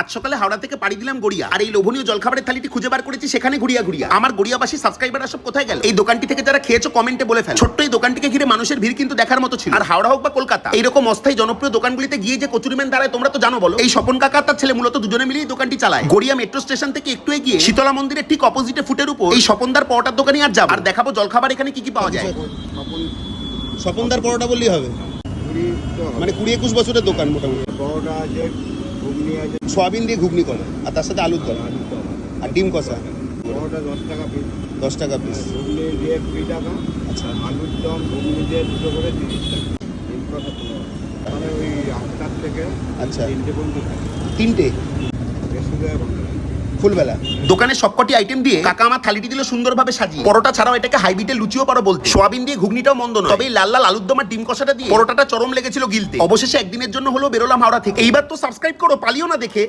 আজ সকালে হাওড়া থেকে পাড়ি দিলাম গড়িয়া। আর এই লোভনীয় জলখাবারের থালিটি খুঁজে বার করেছি সেখানে ঘুরিয়া ঘুরিয়া। আমার গড়িয়াবাসী সাবস্ক্রাইবার সব কোথায় গেল? এই দোকানটি থেকে যারা খেয়েছো কমেন্টে বলে ফেল। ছোট্ট এই দোকানটিকে ঘিরে মানুষের ভিড় কিন্তু দেখার মতো ছিল। আর হাওড়া হোক বা কলকাতা এইরকম অস্থায়ী জনপ্রিয় দোকানগুলিতে গিয়ে যে কচুরিম্যান দাঁড়ায় তোমরা তো জানো বলো। এই স্বপন কাকা তার ছেলে মূলত দুজনে মিলেই দোকানটি চালায়। গড়িয়া মেট্রো স্টেশন থেকে একটু এগিয়ে শীতলা মন্দিরের ঠিক অপোজিটে ফুটের উপর এই স্বপনদার পরোটার দোকানে আর যাব। আর দেখাবো জলখাবার এখানে কি কি পাওয়া যায়। স্বপনদার পরোটা বললেই হবে। মানে কুড়ি একুশ বছরের দোকান মোটামুটি। বড়টা আছে ঘুগনি আছে সোয়াবিন দিয়ে ঘুগনি করে আর তার সাথে আলুর দম। আর ডিম কষা। বড়টা দশ টাকা পিস দশ টাকা পিস ঘুগনি দিয়ে কুড়ি টাকা। আচ্ছা। আলুর দম ঘুগনি দিয়ে দুটো করে তিরিশ টাকা। মানে ওই আটটার থেকে আচ্ছা। তিনটে পর্যন্ত তিনটে। ফুলবেলা। দোকানের সবকটি আইটেম দিয়ে কাকা আমার থালিটি দিল সুন্দরভাবে সাজিয়ে। পরোটা ছাড়াও এটাকে হাইবিটে লুচিও পারো বলতে। সোয়াবিন দিয়ে ঘুগনিটাও মন্দ নয়। তবে এই লাল লাল আলুর দম আর ডিম কষাটা দিয়ে পরোটাটা চরম লেগেছিল গিলতে। অবশেষে একদিনের জন্য হলো বেরোলাম হাওড়া থেকে। এইবার তো সাবস্ক্রাইব করো, পালিও না দেখে।